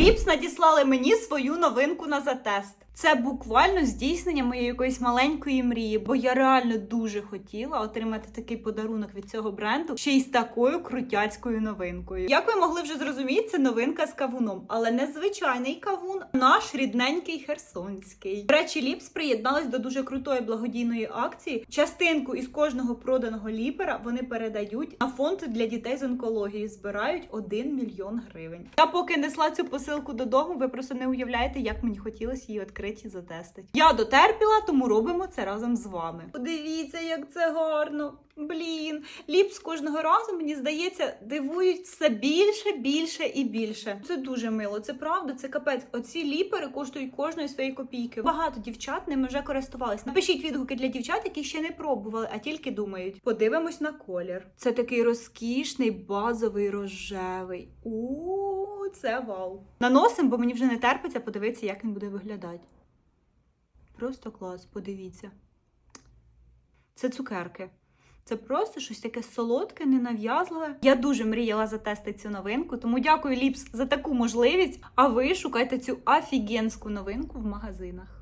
Ліпс надіслали мені свою новинку на затест. Це буквально здійснення моєї якоїсь маленької мрії, бо я реально дуже хотіла отримати такий подарунок від цього бренду ще й з такою крутяцькою новинкою. Як ви могли вже зрозуміти, це новинка з кавуном, але не звичайний кавун, наш рідненький херсонський. До речі, Ліпс приєдналась до дуже крутої благодійної акції. Частинку із кожного проданого ліпера вони передають на фонд для дітей з онкології. Збирають 1 мільйон гривень. Я поки несла цю посилку додому, ви просто не уявляєте, як мені хотілося її відкрити і затестити. Я дотерпіла, тому робимо це разом з вами. Подивіться, як це гарно. Блін, ліпс кожного разу, мені здається, дивують все більше, більше і більше. Це дуже мило, це правда, це капець. Оці ліпери коштують кожної своєї копійки. Багато дівчат ними вже користувались. Напишіть відгуки для дівчат, які ще не пробували, а тільки думають. Подивимось на колір. Це такий розкішний, базовий рожевий. У це вау. Наносим, бо мені вже не терпиться подивитися, як він буде виглядати. Просто клас, подивіться. Це цукерки. Це просто щось таке солодке, ненав'язливе. Я дуже мріяла затестити цю новинку, тому дякую Ліпс за таку можливість. А ви шукайте цю офігенську новинку в магазинах.